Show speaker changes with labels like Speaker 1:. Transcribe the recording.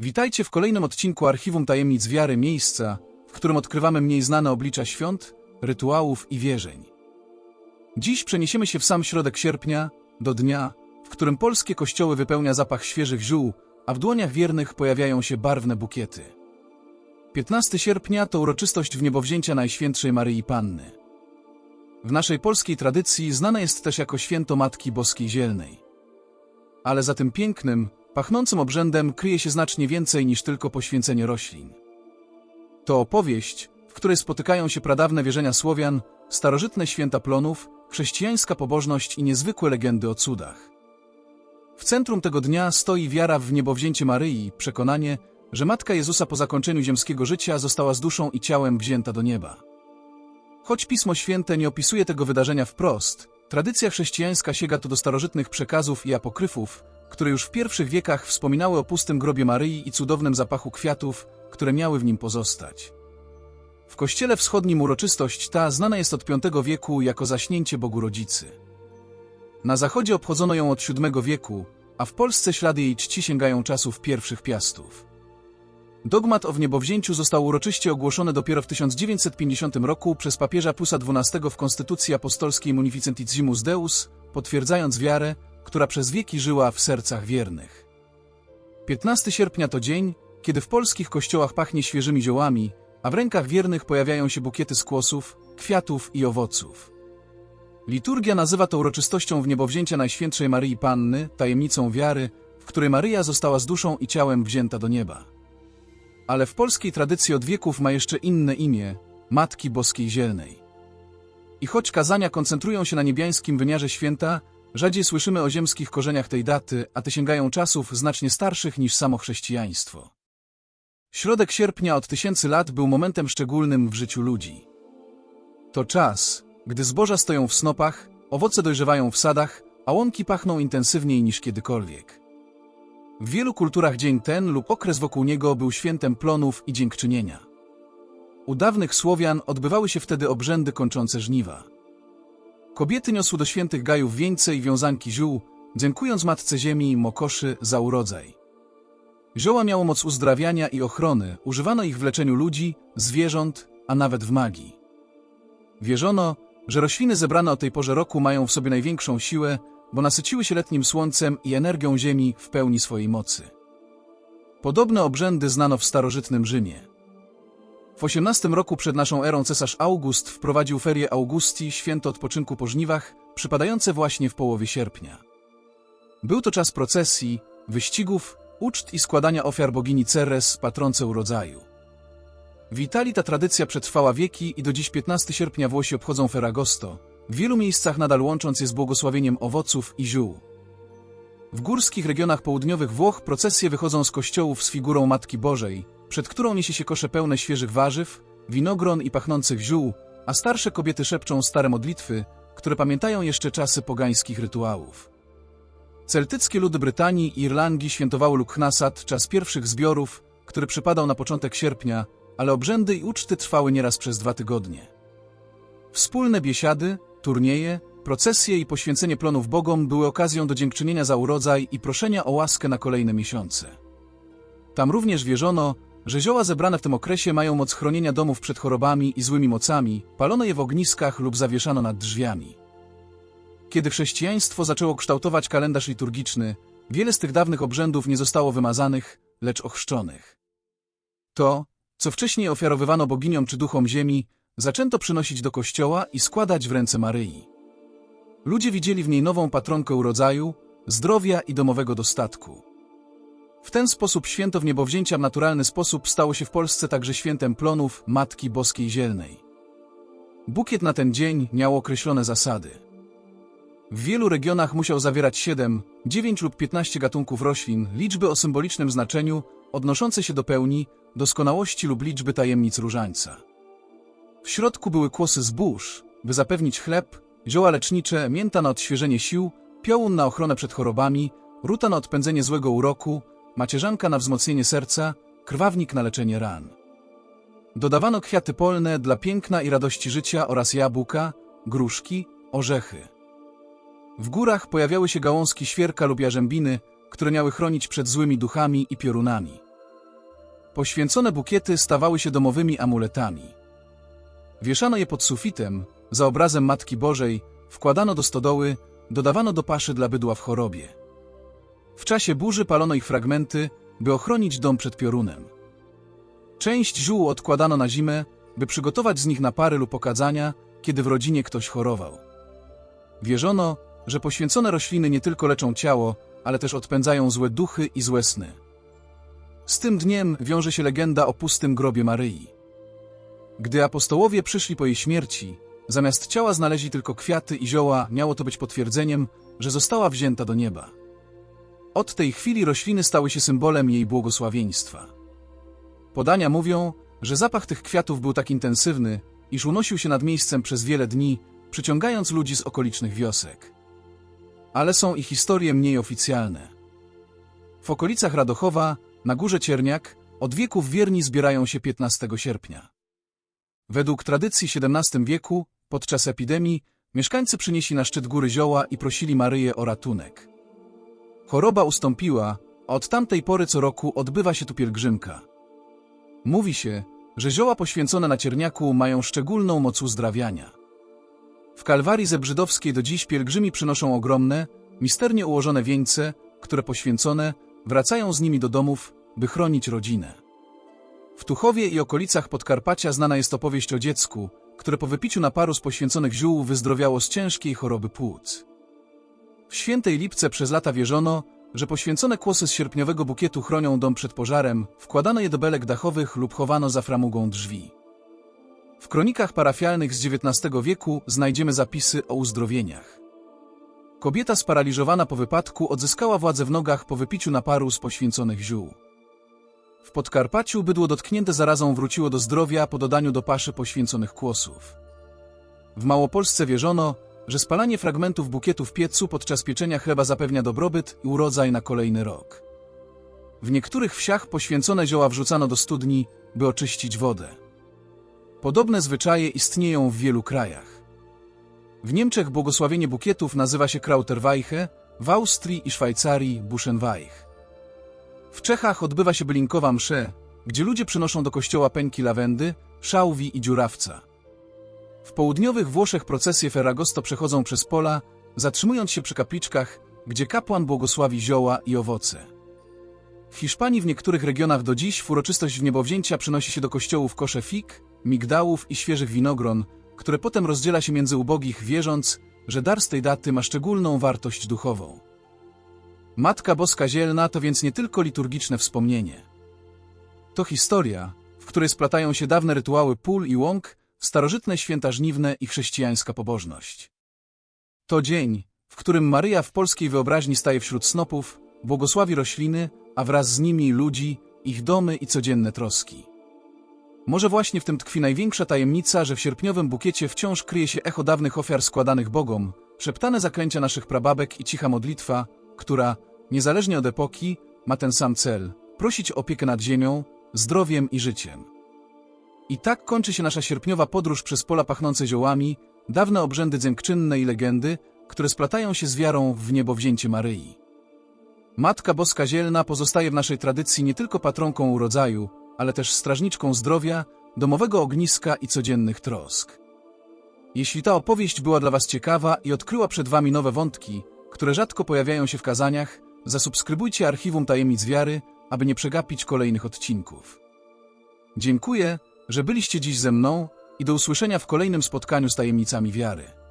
Speaker 1: Witajcie w kolejnym odcinku Archiwum Tajemnic Wiary miejsca, w którym odkrywamy mniej znane oblicza świąt, rytuałów i wierzeń. Dziś przeniesiemy się w sam środek sierpnia, do dnia, w którym polskie kościoły wypełnia zapach świeżych ziół, a w dłoniach wiernych pojawiają się barwne bukiety. 15 sierpnia to uroczystość wniebowzięcia Najświętszej Maryi Panny. W naszej polskiej tradycji znane jest też jako święto Matki Boskiej Zielnej. Ale za tym pięknym, pachnącym obrzędem kryje się znacznie więcej niż tylko poświęcenie roślin. To opowieść, w której spotykają się pradawne wierzenia Słowian, starożytne święta plonów, chrześcijańska pobożność i niezwykłe legendy o cudach. W centrum tego dnia stoi wiara w niebowzięcie Maryi, przekonanie, że Matka Jezusa po zakończeniu ziemskiego życia została z duszą i ciałem wzięta do nieba. Choć Pismo Święte nie opisuje tego wydarzenia wprost, tradycja chrześcijańska sięga tu do starożytnych przekazów i apokryfów, które już w pierwszych wiekach wspominały o pustym grobie Maryi i cudownym zapachu kwiatów, które miały w nim pozostać. W kościele wschodnim uroczystość ta znana jest od V wieku jako zaśnięcie Bogu Rodzicy. Na zachodzie obchodzono ją od VII wieku, a w Polsce ślady jej czci sięgają czasów pierwszych piastów. Dogmat o wniebowzięciu został uroczyście ogłoszony dopiero w 1950 roku przez papieża Piusa XII w Konstytucji Apostolskiej Munificentissimus Deus, potwierdzając wiarę, która przez wieki żyła w sercach wiernych. 15 sierpnia to dzień, kiedy w polskich kościołach pachnie świeżymi ziołami, a w rękach wiernych pojawiają się bukiety skłosów, kwiatów i owoców. Liturgia nazywa to uroczystością wniebowzięcia Najświętszej Maryi Panny, tajemnicą wiary, w której Maryja została z duszą i ciałem wzięta do nieba. Ale w polskiej tradycji od wieków ma jeszcze inne imię Matki Boskiej Zielnej. I choć kazania koncentrują się na niebiańskim wymiarze święta, rzadziej słyszymy o ziemskich korzeniach tej daty, a te sięgają czasów znacznie starszych niż samo chrześcijaństwo. Środek sierpnia od tysięcy lat był momentem szczególnym w życiu ludzi. To czas, gdy zboża stoją w snopach, owoce dojrzewają w sadach, a łąki pachną intensywniej niż kiedykolwiek. W wielu kulturach dzień ten lub okres wokół niego był świętem plonów i dziękczynienia. U dawnych Słowian odbywały się wtedy obrzędy kończące żniwa. Kobiety niosły do świętych gajów wieńce i wiązanki ziół, dziękując Matce Ziemi i Mokoszy za urodzaj. Zioła miało moc uzdrawiania i ochrony, używano ich w leczeniu ludzi, zwierząt, a nawet w magii. Wierzono, że rośliny zebrane o tej porze roku mają w sobie największą siłę, bo nasyciły się letnim słońcem i energią ziemi w pełni swojej mocy. Podobne obrzędy znano w starożytnym Rzymie. W XVIII roku przed naszą erą cesarz August wprowadził ferie Augusti, święto odpoczynku po żniwach, przypadające właśnie w połowie sierpnia. Był to czas procesji, wyścigów, uczt i składania ofiar bogini Ceres, patronce urodzaju. W Italii ta tradycja przetrwała wieki i do dziś 15 sierpnia Włosi obchodzą Ferragosto, w wielu miejscach nadal łącząc je z błogosławieniem owoców i ziół. W górskich regionach południowych Włoch procesje wychodzą z kościołów z figurą Matki Bożej, przed którą niesie się kosze pełne świeżych warzyw, winogron i pachnących ziół, a starsze kobiety szepczą stare modlitwy, które pamiętają jeszcze czasy pogańskich rytuałów. Celtyckie ludy Brytanii i Irlandii świętowały Lukhnasat, czas pierwszych zbiorów, który przypadał na początek sierpnia, ale obrzędy i uczty trwały nieraz przez dwa tygodnie. Wspólne biesiady, turnieje, procesje i poświęcenie plonów bogom były okazją do dziękczynienia za urodzaj i proszenia o łaskę na kolejne miesiące. Tam również wierzono, że zioła zebrane w tym okresie mają moc chronienia domów przed chorobami i złymi mocami, palono je w ogniskach lub zawieszano nad drzwiami. Kiedy chrześcijaństwo zaczęło kształtować kalendarz liturgiczny, wiele z tych dawnych obrzędów nie zostało wymazanych, lecz ochrzczonych. To, co wcześniej ofiarowywano boginiom czy duchom ziemi, zaczęto przynosić do kościoła i składać w ręce Maryi. Ludzie widzieli w niej nową patronkę urodzaju, zdrowia i domowego dostatku. W ten sposób święto wniebowzięcia w naturalny sposób stało się w Polsce także świętem plonów Matki Boskiej Zielnej. Bukiet na ten dzień miał określone zasady. W wielu regionach musiał zawierać 7, 9 lub 15 gatunków roślin, liczby o symbolicznym znaczeniu, odnoszące się do pełni, doskonałości lub liczby tajemnic różańca. W środku były kłosy zbóż, by zapewnić chleb, zioła lecznicze, mięta na odświeżenie sił, piołun na ochronę przed chorobami, ruta na odpędzenie złego uroku, macierzanka na wzmocnienie serca, krwawnik na leczenie ran. Dodawano kwiaty polne dla piękna i radości życia oraz jabłka, gruszki, orzechy. W górach pojawiały się gałązki świerka lub jarzębiny, które miały chronić przed złymi duchami i piorunami. Poświęcone bukiety stawały się domowymi amuletami. Wieszano je pod sufitem, za obrazem Matki Bożej, wkładano do stodoły, dodawano do paszy dla bydła w chorobie. W czasie burzy palono ich fragmenty, by ochronić dom przed piorunem. Część ziół odkładano na zimę, by przygotować z nich napary lub okadzania, kiedy w rodzinie ktoś chorował. Wierzono, że poświęcone rośliny nie tylko leczą ciało, ale też odpędzają złe duchy i złe sny. Z tym dniem wiąże się legenda o pustym grobie Maryi. Gdy apostołowie przyszli po jej śmierci, zamiast ciała znaleźli tylko kwiaty i zioła, miało to być potwierdzeniem, że została wzięta do nieba. Od tej chwili rośliny stały się symbolem jej błogosławieństwa. Podania mówią, że zapach tych kwiatów był tak intensywny, iż unosił się nad miejscem przez wiele dni, przyciągając ludzi z okolicznych wiosek. Ale są i historie mniej oficjalne. W okolicach Radochowa, na górze Cierniak, od wieków wierni zbierają się 15 sierpnia. Według tradycji XVII wieku, podczas epidemii, mieszkańcy przynieśli na szczyt góry zioła i prosili Maryję o ratunek. Choroba ustąpiła, a od tamtej pory co roku odbywa się tu pielgrzymka. Mówi się, że zioła poświęcone na cierniaku mają szczególną moc uzdrawiania. W Kalwarii Zebrzydowskiej do dziś pielgrzymi przynoszą ogromne, misternie ułożone wieńce, które poświęcone wracają z nimi do domów, by chronić rodzinę. W Tuchowie i okolicach Podkarpacia znana jest opowieść o dziecku, które po wypiciu naparu z poświęconych ziół wyzdrowiało z ciężkiej choroby płuc. W Świętej Lipce przez lata wierzono, że poświęcone kłosy z sierpniowego bukietu chronią dom przed pożarem, wkładano je do belek dachowych lub chowano za framugą drzwi. W kronikach parafialnych z XIX wieku znajdziemy zapisy o uzdrowieniach. Kobieta sparaliżowana po wypadku odzyskała władzę w nogach po wypiciu naparu z poświęconych ziół. W Podkarpaciu bydło dotknięte zarazą wróciło do zdrowia po dodaniu do paszy poświęconych kłosów. W Małopolsce wierzono, że spalanie fragmentów bukietu w piecu podczas pieczenia chleba zapewnia dobrobyt i urodzaj na kolejny rok. W niektórych wsiach poświęcone zioła wrzucano do studni, by oczyścić wodę. Podobne zwyczaje istnieją w wielu krajach. W Niemczech błogosławienie bukietów nazywa się Krauterweiche, w Austrii i Szwajcarii Buschenweich. W Czechach odbywa się bylinkowa msze, gdzie ludzie przynoszą do kościoła pęki lawendy, szałwi i dziurawca. W południowych Włoszech procesje Ferragosto przechodzą przez pola, zatrzymując się przy kapliczkach, gdzie kapłan błogosławi zioła i owoce. W Hiszpanii w niektórych regionach do dziś uroczystość wniebowzięcia przynosi się do kościołów kosze fig, migdałów i świeżych winogron, które potem rozdziela się między ubogich, wierząc, że dar z tej daty ma szczególną wartość duchową. Matka Boska Zielna to więc nie tylko liturgiczne wspomnienie. To historia, w której splatają się dawne rytuały pól i łąk, starożytne święta żniwne i chrześcijańska pobożność. To dzień, w którym Maryja w polskiej wyobraźni staje wśród snopów, błogosławi rośliny, a wraz z nimi ludzi, ich domy i codzienne troski. Może właśnie w tym tkwi największa tajemnica, że w sierpniowym bukiecie wciąż kryje się echo dawnych ofiar składanych Bogom, szeptane zaklęcia naszych prababek i cicha modlitwa, która, niezależnie od epoki, ma ten sam cel – prosić o opiekę nad ziemią, zdrowiem i życiem. I tak kończy się nasza sierpniowa podróż przez pola pachnące ziołami, dawne obrzędy dziękczynne i legendy, które splatają się z wiarą w niebowzięcie Maryi. Matka Boska Zielna pozostaje w naszej tradycji nie tylko patronką urodzaju, ale też strażniczką zdrowia, domowego ogniska i codziennych trosk. Jeśli ta opowieść była dla Was ciekawa i odkryła przed Wami nowe wątki, które rzadko pojawiają się w kazaniach, zasubskrybujcie Archiwum Tajemnic Wiary, aby nie przegapić kolejnych odcinków. Dziękuję, że byliście dziś ze mną i do usłyszenia w kolejnym spotkaniu z tajemnicami wiary.